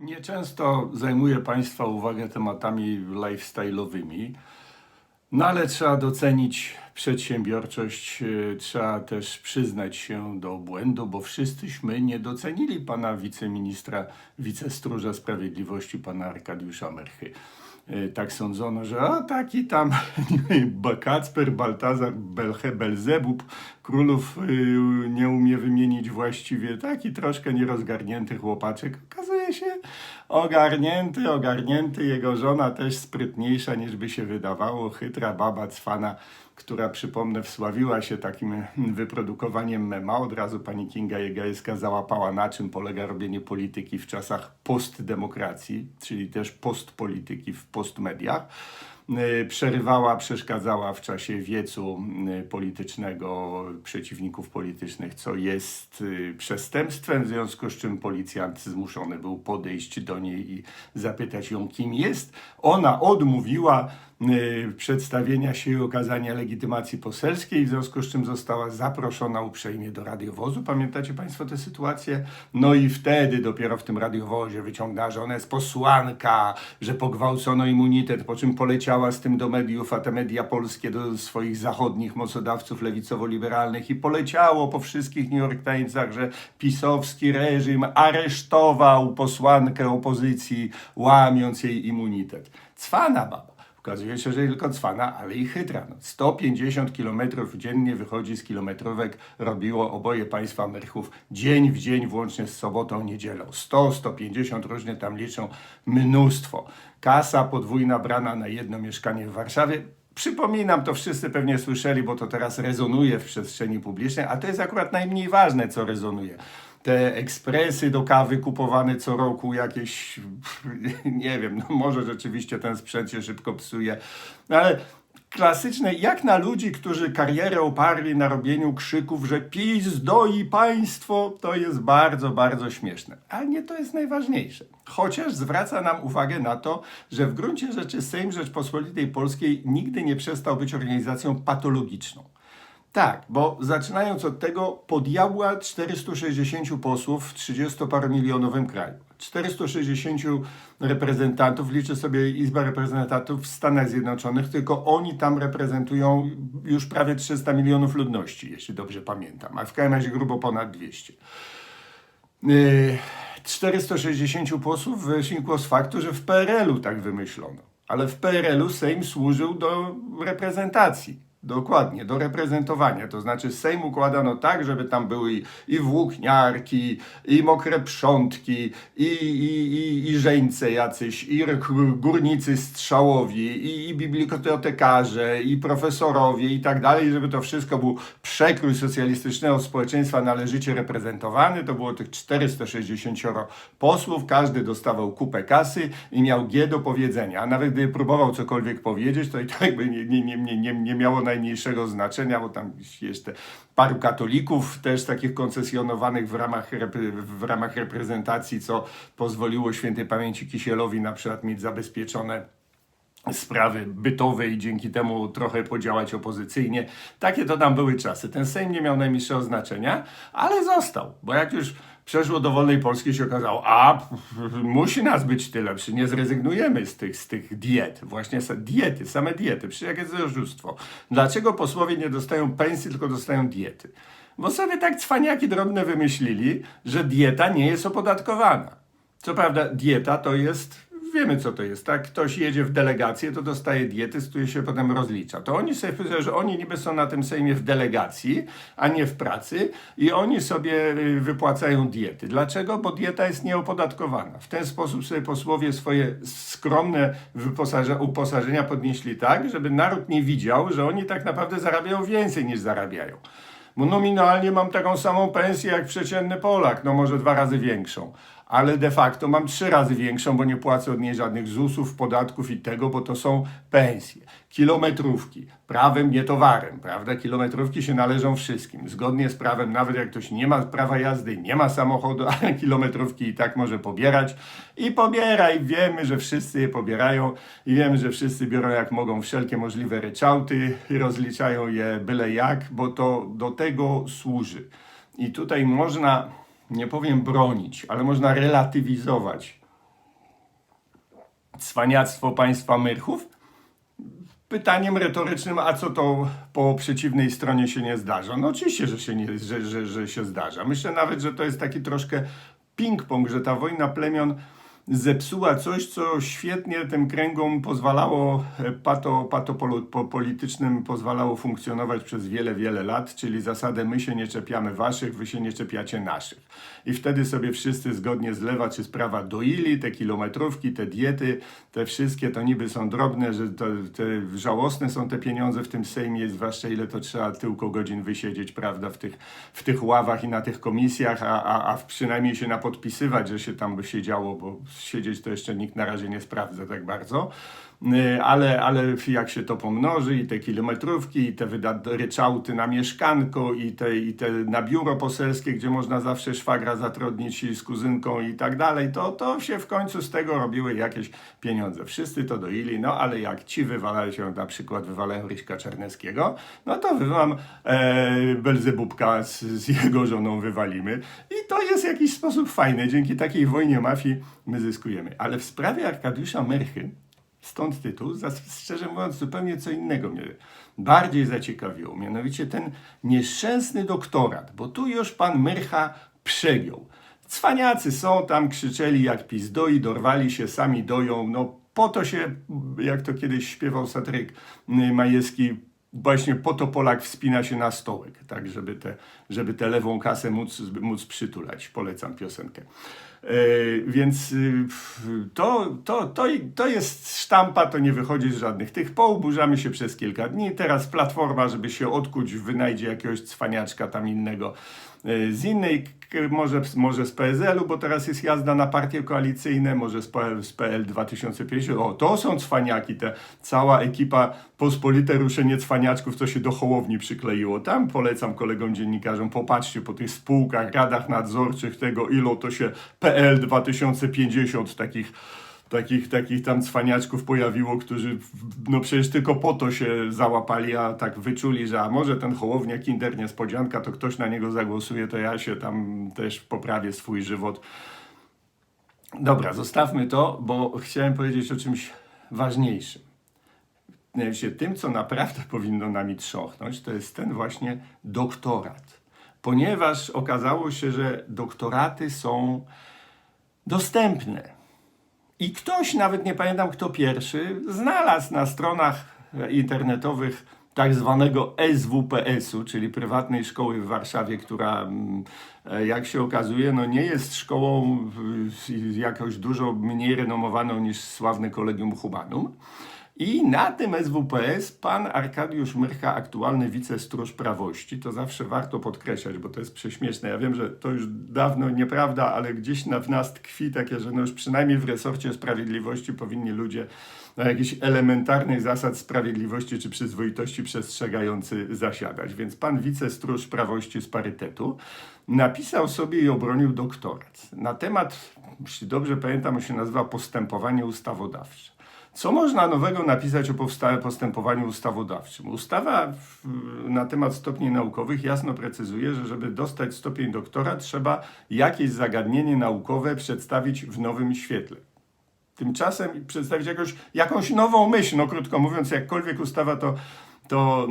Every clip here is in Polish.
Nieczęsto zajmuję Państwa uwagę tematami lifestyle'owymi, no ale trzeba docenić przedsiębiorczość, yy, trzeba też przyznać się do błędu, bo wszyscyśmy nie docenili pana wiceministra, wicestróża sprawiedliwości, pana Arkadiusza Merchy. Yy, Tak sądzono, że a taki tam Kacper, Baltazar, Belche, Belzebub, królów yy, nie umie wymienić właściwie, taki troszkę nierozgarnięty chłopaczek. Okazuje się. Ogarnięty, ogarnięty, jego żona też sprytniejsza niż by się wydawało, chytra baba cwana, która przypomnę wsławiła się takim wyprodukowaniem mema. Od razu pani Kinga Jegajska załapała na czym polega robienie polityki w czasach postdemokracji, czyli też postpolityki w postmediach. Y, Przerywała, przeszkadzała w czasie wiecu y, politycznego przeciwników politycznych, co jest y, przestępstwem, w związku z czym policjant zmuszony był podejść do niej i zapytać ją, kim jest. Ona odmówiła przedstawienia się i okazania legitymacji poselskiej, w związku z czym została zaproszona uprzejmie do radiowozu. Pamiętacie Państwo tę sytuację? No i wtedy dopiero w tym radiowozie wyciągnęła, że ona jest posłanka, że pogwałcono immunitet, po czym poleciała z tym do mediów, a te media polskie do swoich zachodnich mocodawców lewicowo-liberalnych i poleciało po wszystkich New York Timesach, że pisowski reżim aresztował posłankę opozycji, łamiąc jej immunitet. Cwana baba. Okazuje się, że nie tylko cwana, ale i chytra. No, 150 km dziennie wychodzi z kilometrówek, robiło oboje państwa merchów dzień w dzień, włącznie z sobotą, niedzielą. 100, 150, różnie tam liczą, mnóstwo. Kasa podwójna brana na jedno mieszkanie w Warszawie. Przypominam, to wszyscy pewnie słyszeli, bo to teraz rezonuje w przestrzeni publicznej, a to jest akurat najmniej ważne, co rezonuje te ekspresy do kawy kupowane co roku, jakieś, nie wiem, no może rzeczywiście ten sprzęt się szybko psuje, no ale klasyczne, jak na ludzi, którzy karierę oparli na robieniu krzyków, że PiS doi państwo, to jest bardzo, bardzo śmieszne. Ale nie to jest najważniejsze. Chociaż zwraca nam uwagę na to, że w gruncie rzeczy Sejm Rzeczpospolitej Polskiej nigdy nie przestał być organizacją patologiczną. Tak, bo zaczynając od tego, po diabła 460 posłów w 30-paromilionowym kraju. 460 reprezentantów, liczę sobie Izba Reprezentantów w Stanach Zjednoczonych, tylko oni tam reprezentują już prawie 300 milionów ludności, jeśli dobrze pamiętam, a w każdym razie grubo ponad 200. Yy, 460 posłów wynikło z faktu, że w PRL-u tak wymyślono. Ale w PRL-u Sejm służył do reprezentacji. Dokładnie, do reprezentowania. To znaczy Sejm układano tak, żeby tam były i, włókniarki, i mokre przątki, i, i, i, i żeńce jacyś, i górnicy strzałowi, i, i bibliotekarze, i profesorowie i tak dalej, żeby to wszystko był przekrój socjalistycznego społeczeństwa należycie reprezentowany. To było tych 460 posłów, każdy dostawał kupę kasy i miał G do powiedzenia. A nawet gdyby próbował cokolwiek powiedzieć, to i tak by nie, nie, nie, nie, nie, miało najmniejszego znaczenia, bo tam jest paru katolików też takich koncesjonowanych w ramach, w ramach reprezentacji, co pozwoliło świętej pamięci Kisielowi na przykład mieć zabezpieczone sprawy bytowe i dzięki temu trochę podziałać opozycyjnie. Takie to tam były czasy. Ten Sejm nie miał najmniejszego znaczenia, ale został, bo jak już przeszło do wolnej Polski się okazało, a musi nas być tyle, przecież nie zrezygnujemy z tych, z tych diet, właśnie diety, same diety, przecież jakie jest. Dlaczego posłowie nie dostają pensji, tylko dostają diety? Bo sobie tak cwaniaki drobne wymyślili, że dieta nie jest opodatkowana. Co prawda dieta to jest, wiemy co to jest, tak? Ktoś jedzie w delegację, to dostaje diety, z której się potem rozlicza. To oni sobie powiedzą, że oni niby są na tym Sejmie w delegacji, a nie w pracy i oni sobie y, wypłacają diety. Dlaczego? Bo dieta jest nieopodatkowana. W ten sposób sobie posłowie swoje skromne uposażenia podnieśli tak, żeby naród nie widział, że oni tak naprawdę zarabiają więcej niż zarabiają. Bo nominalnie mam taką samą pensję jak przeciętny Polak, no może dwa razy większą. Ale de facto mam trzy razy większą, bo nie płacę od niej żadnych ZUS-ów, podatków i tego, bo to są pensje. Kilometrówki, prawem, nie towarem, prawda? Kilometrówki się należą wszystkim. Zgodnie z prawem, nawet jak ktoś nie ma prawa jazdy, nie ma samochodu, ale kilometrówki i tak może pobierać. I pobiera i wiemy, że wszyscy je pobierają i wiemy, że wszyscy biorą jak mogą wszelkie możliwe ryczałty i rozliczają je byle jak, bo to do tego służy. I tutaj można, nie powiem bronić, ale można relatywizować cwaniactwo państwa Myrchów? Pytaniem retorycznym, a co to po przeciwnej stronie się nie zdarza? No oczywiście, że się, nie, że, że, że się zdarza. Myślę nawet, że to jest taki troszkę ping-pong, że ta wojna plemion zepsuła coś, co świetnie tym kręgom pozwalało, e, pato, patopolitycznym pozwalało funkcjonować przez wiele, wiele lat, czyli zasadę my się nie czepiamy waszych, wy się nie czepiacie naszych. I wtedy sobie wszyscy zgodnie z lewa czy z prawa doili te kilometrówki, te diety, te wszystkie to niby są drobne, że to, te żałosne są te pieniądze w tym Sejmie, zwłaszcza ile to trzeba tylko godzin wysiedzieć, prawda, w tych, w tych ławach i na tych komisjach, a, a, a przynajmniej się napodpisywać, że się tam by siedziało, bo siedzieć to jeszcze nikt na razie nie sprawdza tak bardzo. Y, ale, ale jak się to pomnoży i te kilometrówki, i te ryczałty na mieszkanko, i te, i te na biuro poselskie, gdzie można zawsze szwagra zatrudnić z kuzynką i tak dalej, to, to się w końcu z tego robiły jakieś pieniądze. Wszyscy to doili, no ale jak ci wywalają się, na przykład wywalają Ryśka Czarneckiego, no to wywam e, Belzebubka z, z jego żoną wywalimy. I to jest jakiś sposób fajny. Dzięki takiej wojnie mafii my zyskujemy. Ale w sprawie Arkadiusza Merchy, Stąd tytuł, szczerze mówiąc, zupełnie co innego mnie bardziej zaciekawiło. Mianowicie ten nieszczęsny doktorat, bo tu już pan Myrcha przegiął. Cwaniacy są tam, krzyczeli jak pizdoi, dorwali się, sami doją. No po to się, jak to kiedyś śpiewał satyryk Majewski, właśnie po to Polak wspina się na stołek, tak, żeby, te, żeby tę lewą kasę móc, móc przytulać. Polecam piosenkę. E, więc y, to, to, to, to jest sztampa, to nie wychodzi z żadnych tych. Pouburzamy się przez kilka dni. Teraz platforma, żeby się odkuć, wynajdzie jakiegoś cwaniaczka tam innego z innej, może, może z PSL-u, bo teraz jest jazda na partie koalicyjne, może z PL, z PL 2050. O, to są cwaniaki, te cała ekipa pospolite ruszenie cwaniaczków, co się do Hołowni przykleiło. Tam polecam kolegom dziennikarzom, popatrzcie po tych spółkach, radach nadzorczych tego, ilo to się PL 2050 takich takich, takich tam cwaniaczków pojawiło, którzy no przecież tylko po to się załapali, a tak wyczuli, że a może ten Hołownia Kinder niespodzianka, to ktoś na niego zagłosuje, to ja się tam też poprawię swój żywot. Dobra, zostawmy to, bo chciałem powiedzieć o czymś ważniejszym. Mianowicie tym, co naprawdę powinno nami trząchnąć, to jest ten właśnie doktorat. Ponieważ okazało się, że doktoraty są dostępne i ktoś, nawet nie pamiętam kto pierwszy, znalazł na stronach internetowych tak zwanego SWPS-u, czyli prywatnej szkoły w Warszawie, która mm, jak się okazuje, no nie jest szkołą jakoś dużo mniej renomowaną niż sławne Kolegium Humanum. I na tym SWPS pan Arkadiusz Myrcha, aktualny wicestróż prawości, to zawsze warto podkreślać, bo to jest prześmieszne. Ja wiem, że to już dawno nieprawda, ale gdzieś na w nas tkwi takie, że no już przynajmniej w resorcie sprawiedliwości powinni ludzie na jakichś elementarnych zasad sprawiedliwości czy przyzwoitości przestrzegający zasiadać. Więc pan wicestróż prawości z parytetu napisał sobie i obronił doktorat na temat, jeśli dobrze pamiętam, on się nazywa postępowanie ustawodawcze. Co można nowego napisać o postępowaniu ustawodawczym? Ustawa na temat stopni naukowych jasno precyzuje, że żeby dostać stopień doktora, trzeba jakieś zagadnienie naukowe przedstawić w nowym świetle. Tymczasem przedstawić jakąś, jakąś nową myśl, no krótko mówiąc, jakkolwiek ustawa to to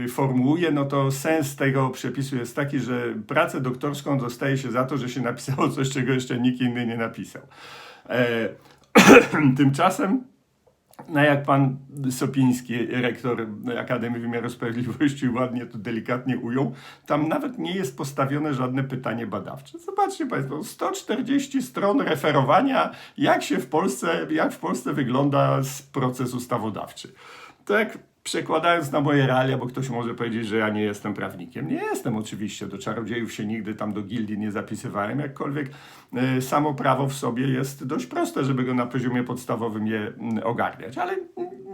yy, formułuje, no to sens tego przepisu jest taki, że pracę doktorską dostaje się za to, że się napisało coś, czego jeszcze nikt inny nie napisał. E, Tymczasem, no jak pan Sopiński, rektor Akademii Wymiaru Sprawiedliwości ładnie to delikatnie ujął, tam nawet nie jest postawione żadne pytanie badawcze. Zobaczcie państwo, 140 stron referowania, jak się w Polsce, jak w Polsce wygląda proces ustawodawczy. Tak przekładając na moje realia, bo ktoś może powiedzieć, że ja nie jestem prawnikiem. Nie jestem oczywiście, do czarodziejów się nigdy tam do gildii nie zapisywałem, jakkolwiek y, samo prawo w sobie jest dość proste, żeby go na poziomie podstawowym je y, ogarniać, ale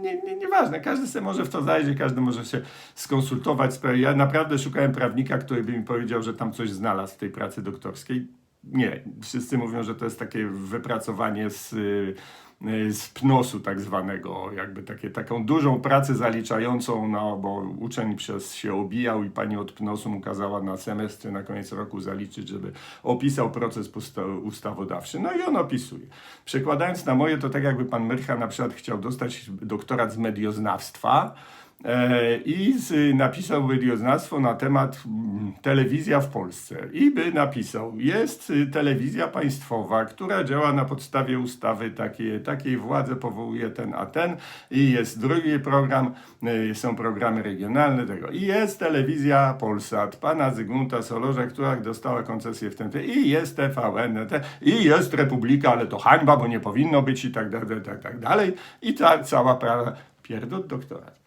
nie, nie, nieważne, każdy sobie może w to zajrzeć, każdy może się skonsultować. Ja naprawdę szukałem prawnika, który by mi powiedział, że tam coś znalazł w tej pracy doktorskiej. Nie, wszyscy mówią, że to jest takie wypracowanie z, y, z pnosu tak zwanego, jakby takie, taką dużą pracę zaliczającą, no bo uczeń przez się obijał i pani od pnosu mu kazała na semestr na koniec roku zaliczyć, żeby opisał proces ustawodawczy. No i on opisuje. Przekładając na moje, to tak jakby pan Myrcha na przykład chciał dostać doktorat z medioznawstwa, E, i z, napisał medioznawstwo na temat mm, telewizja w Polsce. I by napisał, jest y, telewizja państwowa, która działa na podstawie ustawy takiej, takiej władzę powołuje ten a ten i jest drugi program, y, są programy regionalne tego. I jest telewizja Polsat, pana Zygmunta Solorza, która dostała koncesję w tym i jest TVN, i jest Republika, ale to hańba, bo nie powinno być i tak dalej, tak, tak dalej. I ta cała prawa, pierdol doktorat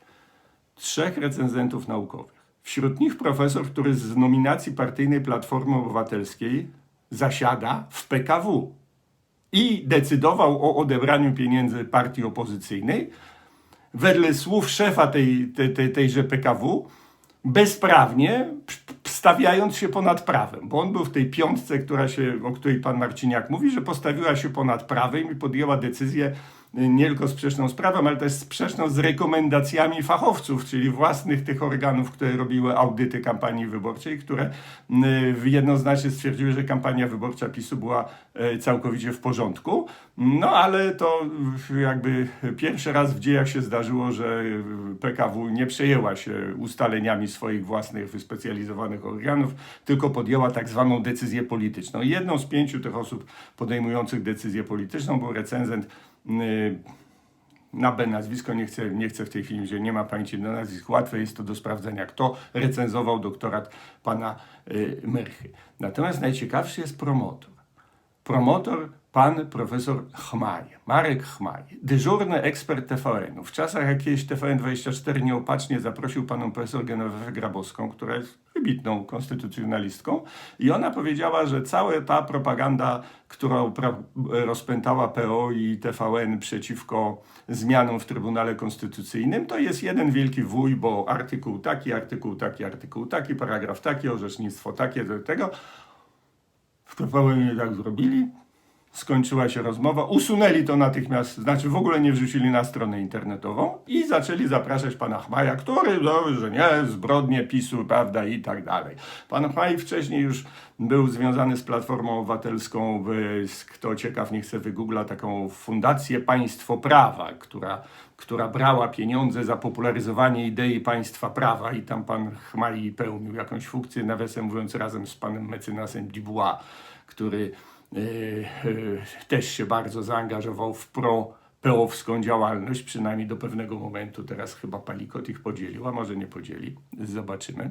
trzech recenzentów naukowych. Wśród nich profesor, który z nominacji partyjnej Platformy Obywatelskiej zasiada w PKW i decydował o odebraniu pieniędzy partii opozycyjnej, wedle słów szefa tej, tej, tej, tejże PKW, bezprawnie stawiając się ponad prawem, bo on był w tej piątce, która się, o której pan Marciniak mówi, że postawiła się ponad prawem i podjęła decyzję nie tylko sprzeczną z prawem, ale też sprzeczną z rekomendacjami fachowców, czyli własnych tych organów, które robiły audyty kampanii wyborczej, które jednoznacznie stwierdziły, że kampania wyborcza PiSu była e, całkowicie w porządku. No ale to jakby pierwszy raz w dziejach się zdarzyło, że PKW nie przejęła się ustaleniami swoich własnych wyspecjalizowanych organów, tylko podjęła tak zwaną decyzję polityczną. Jedną z pięciu tych osób podejmujących decyzję polityczną był recenzent Y, na B nazwisko, nie chcę, nie chcę w tej chwili, że nie ma pamięci do nazwisk, łatwe jest to do sprawdzenia, kto recenzował doktorat pana y, Myrchy. Natomiast najciekawszy jest promotor. Promotor pan profesor Chmaj, Marek Chmaj, dyżurny ekspert TVN-u. W czasach jak kiedyś TVN24 nieopatrznie zaprosił panią profesor Genowefę Grabowską, która jest wybitną konstytucjonalistką i ona powiedziała, że cała ta propaganda, którą rozpętała PO i TVN przeciwko zmianom w Trybunale Konstytucyjnym, to jest jeden wielki wuj, bo artykuł taki, artykuł taki, artykuł taki, paragraf taki, orzecznictwo takie, do tego. W TVN nie tak zrobili, skończyła się rozmowa, usunęli to natychmiast, znaczy w ogóle nie wrzucili na stronę internetową i zaczęli zapraszać pana Chmaja, który, no, że nie, zbrodnie PiSu, prawda, i tak dalej. Pan Chmaj wcześniej już był związany z Platformą Obywatelską, w, kto ciekaw, nie chce wygoogla, taką Fundację Państwo Prawa, która, która brała pieniądze za popularyzowanie idei państwa prawa i tam pan Chmaj pełnił jakąś funkcję, nawiasem mówiąc, razem z panem mecenasem Dubois, który też się bardzo zaangażował w pro-peowską działalność, przynajmniej do pewnego momentu. Teraz chyba Palikot ich podzielił, a może nie podzieli. Zobaczymy.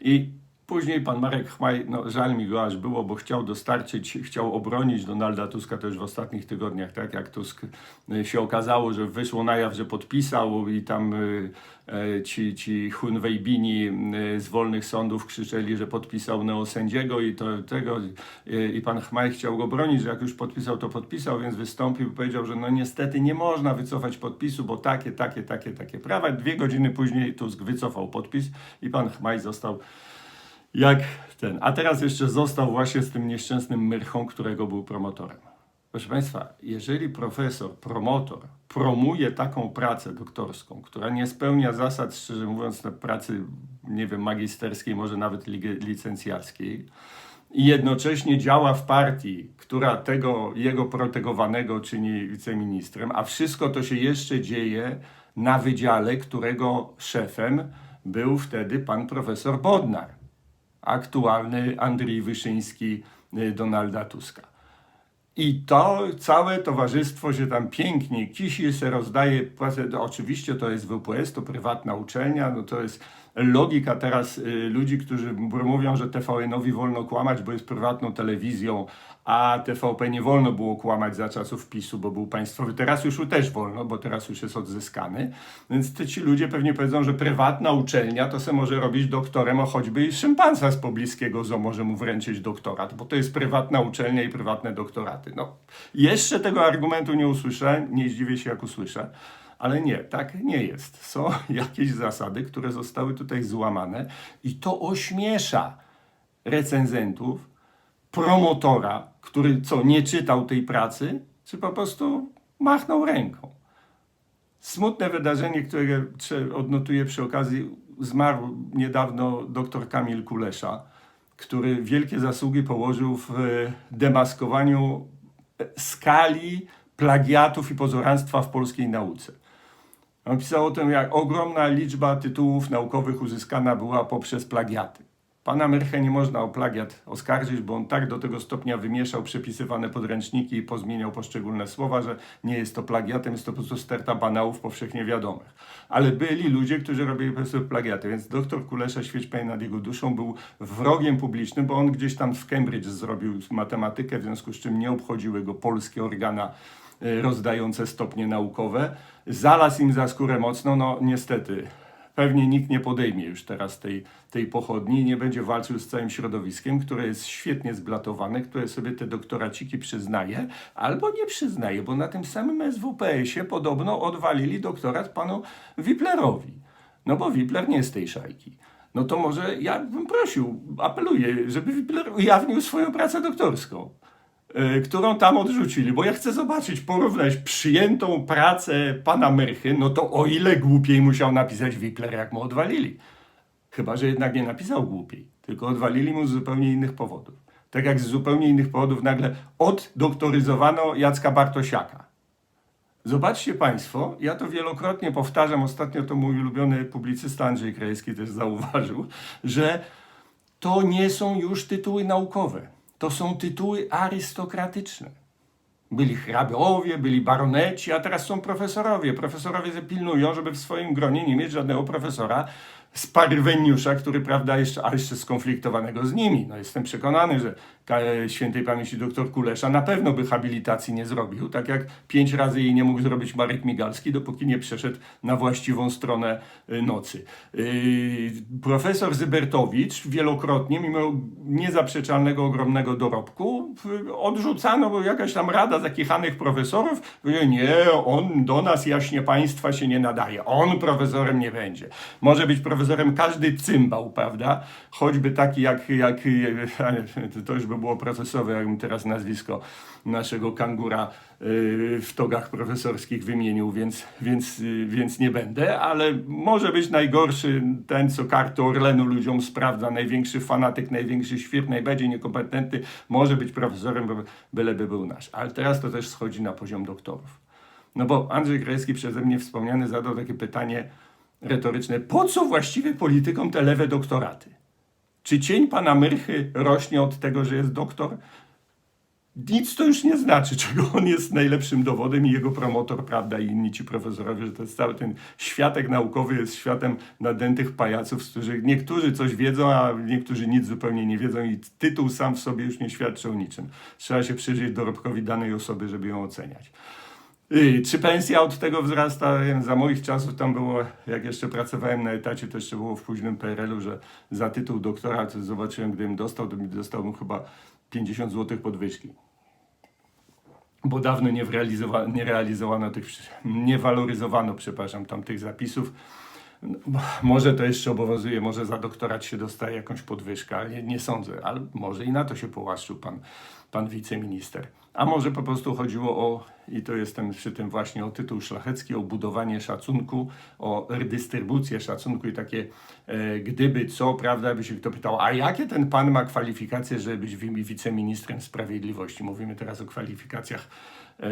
I Później pan Marek Chmaj, no żal mi go aż było, bo chciał dostarczyć, chciał obronić Donalda Tuska też w ostatnich tygodniach, tak jak Tusk y, się okazało, że wyszło na jaw, że podpisał i tam ci, ci Hunwejbini z wolnych sądów krzyczeli, że podpisał neosędziego i to tego i pan Chmaj chciał go bronić, że jak już podpisał, to podpisał, więc wystąpił i powiedział, że no niestety nie można wycofać podpisu, bo takie, takie, takie, takie prawa. Dwie godziny później Tusk wycofał podpis i pan Chmaj został jak ten. A teraz jeszcze został właśnie z tym nieszczęsnym Myrchą, którego był promotorem. Proszę Państwa, jeżeli profesor, promotor promuje taką pracę doktorską, która nie spełnia zasad, szczerze mówiąc, pracy, nie wiem, magisterskiej, może nawet licencjackiej, i jednocześnie działa w partii, która tego jego protegowanego czyni wiceministrem, a wszystko to się jeszcze dzieje na wydziale, którego szefem był wtedy pan profesor Bodnar aktualny Andrzej Wyszyński y, Donalda Tuska. I to całe towarzystwo się tam pięknie kisi, se rozdaje, oczywiście to jest WPS, to prywatna uczelnia, no to jest logika teraz y, ludzi, którzy mówią, że TVN-owi wolno kłamać, bo jest prywatną telewizją, a TVP nie wolno było kłamać za czasów PiSu, bo był państwowy. Teraz już też wolno, bo teraz już jest odzyskany. Więc te ci ludzie pewnie powiedzą, że prywatna uczelnia to se może robić doktorem, a choćby i szympansa z pobliskiego zoo może mu wręczyć doktorat, bo to jest prywatna uczelnia i prywatne doktoraty. No, jeszcze tego argumentu nie usłyszę, nie zdziwię się jak usłyszę. Ale nie, tak nie jest. Są jakieś zasady, które zostały tutaj złamane i to ośmiesza recenzentów, promotora, który co, nie czytał tej pracy, czy po prostu machnął ręką. Smutne wydarzenie, które odnotuję przy okazji, zmarł niedawno dr Kamil Kulesza, który wielkie zasługi położył w e, demaskowaniu e, skali plagiatów i pozoranstwa w polskiej nauce. On pisał o tym, jak ogromna liczba tytułów naukowych uzyskana była poprzez plagiaty. Pana Myrchę nie można o plagiat oskarżyć, bo on tak do tego stopnia wymieszał przepisywane podręczniki i pozmieniał poszczególne słowa, że nie jest to plagiatem, jest to po prostu sterta banałów powszechnie wiadomych. Ale byli ludzie, którzy robili po prostu plagiaty, więc doktor Kulesza, świeć nad jego duszą, był wrogiem publicznym, bo on gdzieś tam w Cambridge zrobił matematykę, w związku z czym nie obchodziły go polskie organa rozdające stopnie naukowe. Zalazł im za skórę mocno, no niestety. Pewnie nikt nie podejmie już teraz tej, tej pochodni i nie będzie walczył z całym środowiskiem, które jest świetnie zblatowane, które sobie te doktoraciki przyznaje albo nie przyznaje, bo na tym samym SWPS-ie podobno odwalili doktorat panu Wiplerowi. No bo Wipler nie z tej szajki. No to może ja bym prosił, apeluję, żeby Wipler ujawnił swoją pracę doktorską y, którą tam odrzucili, bo ja chcę zobaczyć, porównać przyjętą pracę pana Myrchy, no to o ile głupiej musiał napisać Wipler, jak mu odwalili. Chyba, że jednak nie napisał głupiej, tylko odwalili mu z zupełnie innych powodów. Tak jak z zupełnie innych powodów nagle oddoktoryzowano Jacka Bartosiaka. Zobaczcie Państwo, ja to wielokrotnie powtarzam, ostatnio to mój ulubiony publicysta Andrzej Krajewski też zauważył, że to nie są już tytuły naukowe, to są tytuły arystokratyczne. Byli hrabiowie, byli baroneci, a teraz są profesorowie. Profesorowie zapilnują, żeby w swoim gronie nie mieć żadnego profesora z Parweniusza, który, prawda, jeszcze, a jeszcze skonfliktowanego z nimi. No, jestem przekonany, że świętej pamięci doktor Kulesza na pewno by habilitacji nie zrobił, tak jak pięć razy jej nie mógł zrobić Marek Migalski, dopóki nie przeszedł na właściwą stronę y, nocy. Yy, profesor Zybertowicz wielokrotnie, mimo niezaprzeczalnego ogromnego dorobku, odrzucano, bo jakaś tam rada zakichanych profesorów, nie, on do nas jaśnie państwa się nie nadaje, on profesorem nie będzie. Może być profesorem każdy cymbał, prawda? Choćby taki jak, jak to już by było procesowe, jakbym teraz nazwisko naszego kangura yy, w togach profesorskich wymienił, więc, więc, yy, więc nie będę, ale może być najgorszy ten, co karty Orlenu ludziom sprawdza, największy fanatyk, największy świr, najbardziej niekompetentny, może być profesorem, by- byleby był nasz. Ale teraz to też schodzi na poziom doktorów. No bo Andrzej Krajewski przeze mnie wspomniany zadał takie pytanie retoryczne, po co właściwie politykom te lewe doktoraty? Czy cień pana Myrchy rośnie od tego, że jest doktor? Nic to już nie znaczy, czego on jest najlepszym dowodem i jego promotor, prawda, i inni ci profesorowie, że to jest cały ten światek naukowy jest światem nadętych pajaców, z których niektórzy coś wiedzą, a niektórzy nic zupełnie nie wiedzą i tytuł sam w sobie już nie świadczy o niczym. Trzeba się przyjrzeć dorobkowi danej osoby, żeby ją oceniać. Y, Czy pensja od tego wzrasta? Za moich czasów tam było, jak jeszcze pracowałem na etacie, to jeszcze było w późnym PRL-u, że za tytuł doktora, to zobaczyłem, gdybym dostał, to dostałbym chyba 50 zł podwyżki. Bo dawno nie, realizowa- nie realizowano tych, nie waloryzowano, przepraszam, tam tych zapisów. No, Może to jeszcze obowiązuje, może za doktorat się dostaje jakąś podwyżkę, nie, nie sądzę, ale może i na to się połaszczył pan, pan wiceminister. A może po prostu chodziło o, i to jestem przy tym właśnie, o tytuł szlachecki, o budowanie szacunku, o redystrybucję szacunku i takie e, gdyby co, prawda, by się kto pytał, a jakie ten pan ma kwalifikacje, żeby być wi- wiceministrem sprawiedliwości? Mówimy teraz o kwalifikacjach e,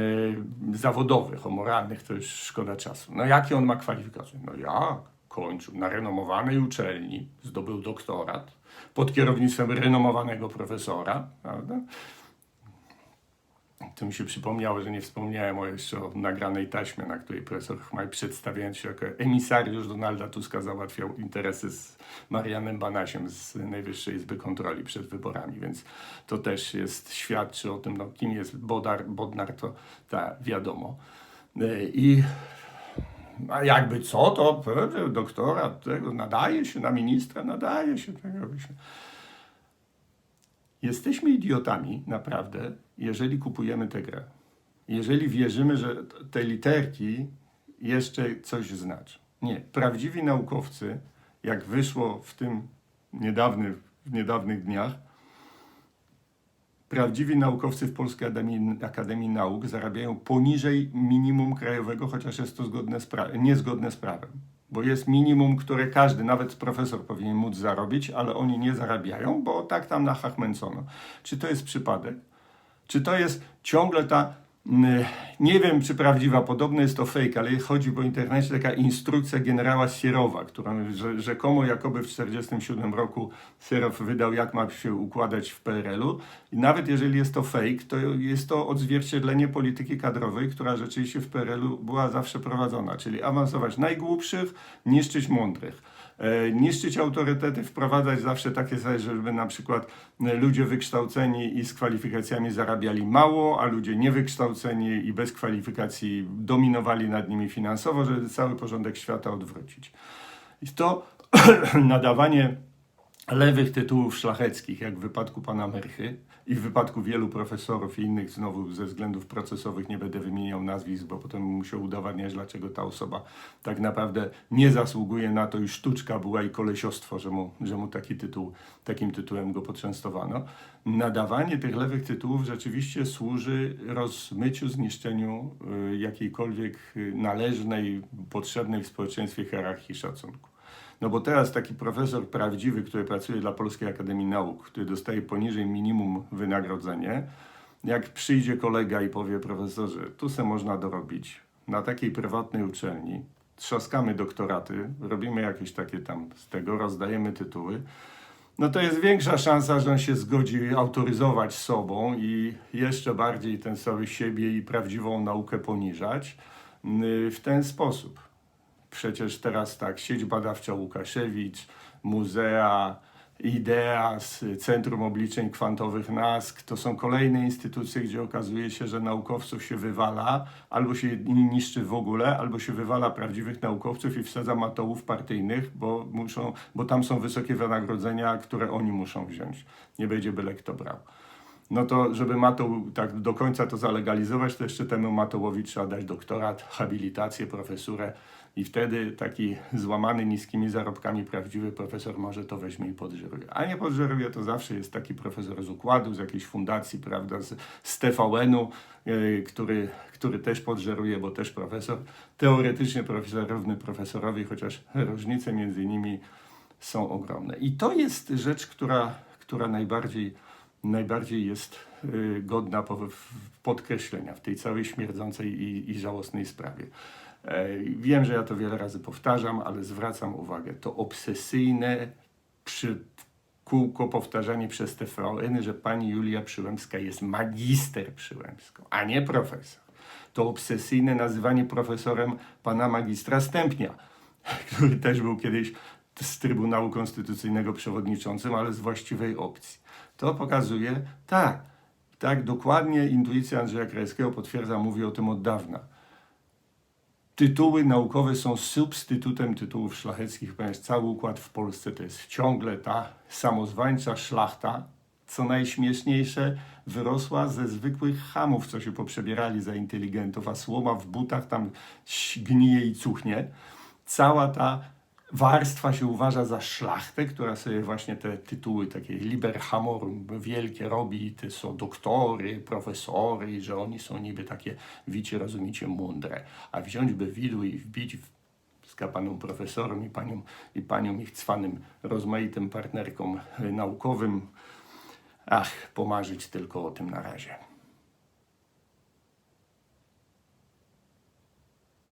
zawodowych, o moralnych, to już szkoda czasu. No jakie on ma kwalifikacje? No jak? Kończył na renomowanej uczelni, zdobył doktorat pod kierownictwem renomowanego profesora, prawda? To mi się przypomniało, że nie wspomniałem o jeszcze o nagranej taśmie, na której profesor Chmaj przedstawiając się jako emisariusz Donalda Tuska załatwiał interesy z Marianem Banasiem z Najwyższej Izby Kontroli przed wyborami, więc to też jest, świadczy o tym, no, kim jest Bodar, Bodnar, to ta wiadomo. E, I a jakby co, to doktorat tego nadaje się na ministra, nadaje się tego. by się- Jesteśmy idiotami, naprawdę, jeżeli kupujemy tę grę. Jeżeli wierzymy, że te literki jeszcze coś znaczą. Nie. Prawdziwi naukowcy, jak wyszło w tym niedawny, w niedawnych dniach, prawdziwi naukowcy w Polskiej Akademii, Akademii Nauk zarabiają poniżej minimum krajowego, chociaż jest to zgodne z niezgodne z prawem. Bo jest minimum, które każdy, nawet profesor powinien móc zarobić, ale oni nie zarabiają, bo tak tam nachachmęcono. Czy to jest przypadek? Czy to jest ciągle ta, nie wiem czy prawdziwa, podobno jest to fake, ale chodzi po internecie taka instrukcja generała Sierowa, którą rzekomo jakoby w 1947 roku Sierow wydał, jak ma się układać w PRL-u. I nawet jeżeli jest to fake, to jest to odzwierciedlenie polityki kadrowej, która rzeczywiście w PRL-u była zawsze prowadzona, czyli awansować najgłupszych, niszczyć mądrych. E, niszczyć autorytety, wprowadzać zawsze takie coś, żeby na przykład e, ludzie wykształceni i z kwalifikacjami zarabiali mało, a ludzie niewykształceni i bez kwalifikacji dominowali nad nimi finansowo, żeby cały porządek świata odwrócić. I to nadawanie lewych tytułów szlacheckich, jak w wypadku pana Merchy i w wypadku wielu profesorów i innych, znowu ze względów procesowych nie będę wymieniał nazwisk, bo potem musiał udowadniać, dlaczego ta osoba tak naprawdę nie zasługuje na to i sztuczka była i kolesiostwo, że mu, że mu taki tytuł, takim tytułem go poczęstowano. Nadawanie tych lewych tytułów rzeczywiście służy rozmyciu, zniszczeniu y, jakiejkolwiek y, należnej, potrzebnej w społeczeństwie hierarchii szacunku. No bo teraz taki profesor prawdziwy, który pracuje dla Polskiej Akademii Nauk, który dostaje poniżej minimum wynagrodzenie, jak przyjdzie kolega i powie profesorze, tu se można dorobić na takiej prywatnej uczelni, trzaskamy doktoraty, robimy jakieś takie tam z tego, rozdajemy tytuły, no to jest większa szansa, że on się zgodzi autoryzować sobą i jeszcze bardziej ten cały siebie i prawdziwą naukę poniżać yy, w ten sposób. Przecież teraz tak, sieć badawcza Łukaszewicz, muzea, IDEAS, Centrum Obliczeń Kwantowych NASK, to są kolejne instytucje, gdzie okazuje się, że naukowców się wywala, albo się niszczy w ogóle, albo się wywala prawdziwych naukowców i wsadza matołów partyjnych, bo, muszą, bo tam są wysokie wynagrodzenia, które oni muszą wziąć. Nie będzie byle kto brał no to żeby Matoł tak do końca to zalegalizować, to jeszcze temu Matołowi trzeba dać doktorat, habilitację, profesurę i wtedy taki złamany niskimi zarobkami prawdziwy profesor może to weźmie i podżeruje. A nie podżeruje to zawsze jest taki profesor z układu, z jakiejś fundacji, prawda, z, z TVN-u, yy, który, który też podżeruje, bo też profesor. Teoretycznie profesor równy profesorowi, chociaż różnice między nimi są ogromne. I to jest rzecz, która, która najbardziej najbardziej jest y, godna podkreślenia w tej całej śmierdzącej i, i żałosnej sprawie. E, Wiem, że ja to wiele razy powtarzam, ale zwracam uwagę, to obsesyjne przy kółko powtarzanie przez TVN, że pani Julia Przyłębska jest magister Przyłębską, a nie profesor. To obsesyjne nazywanie profesorem pana magistra Stępnia, który też był kiedyś z Trybunału Konstytucyjnego przewodniczącym, ale z właściwej opcji. To pokazuje, tak, tak, dokładnie intuicja Andrzeja Krajewskiego potwierdza, mówi o tym od dawna. Tytuły naukowe są substytutem tytułów szlacheckich, ponieważ cały układ w Polsce to jest ciągle ta samozwańcza szlachta, co najśmieszniejsze, wyrosła ze zwykłych hamów, co się poprzebierali za inteligentów, a słoma w butach tam gnije i cuchnie. Cała ta warstwa się uważa za szlachtę, która sobie właśnie te tytuły takie liber hamorum wielkie robi, to są doktory, profesory, że oni są niby takie, wicie, rozumicie, mądre. A wziąć by widły i wbić w z kapaną profesorem i panią, i panią ich cwanym, rozmaitym partnerkom naukowym. Ach, pomarzyć tylko o tym na razie.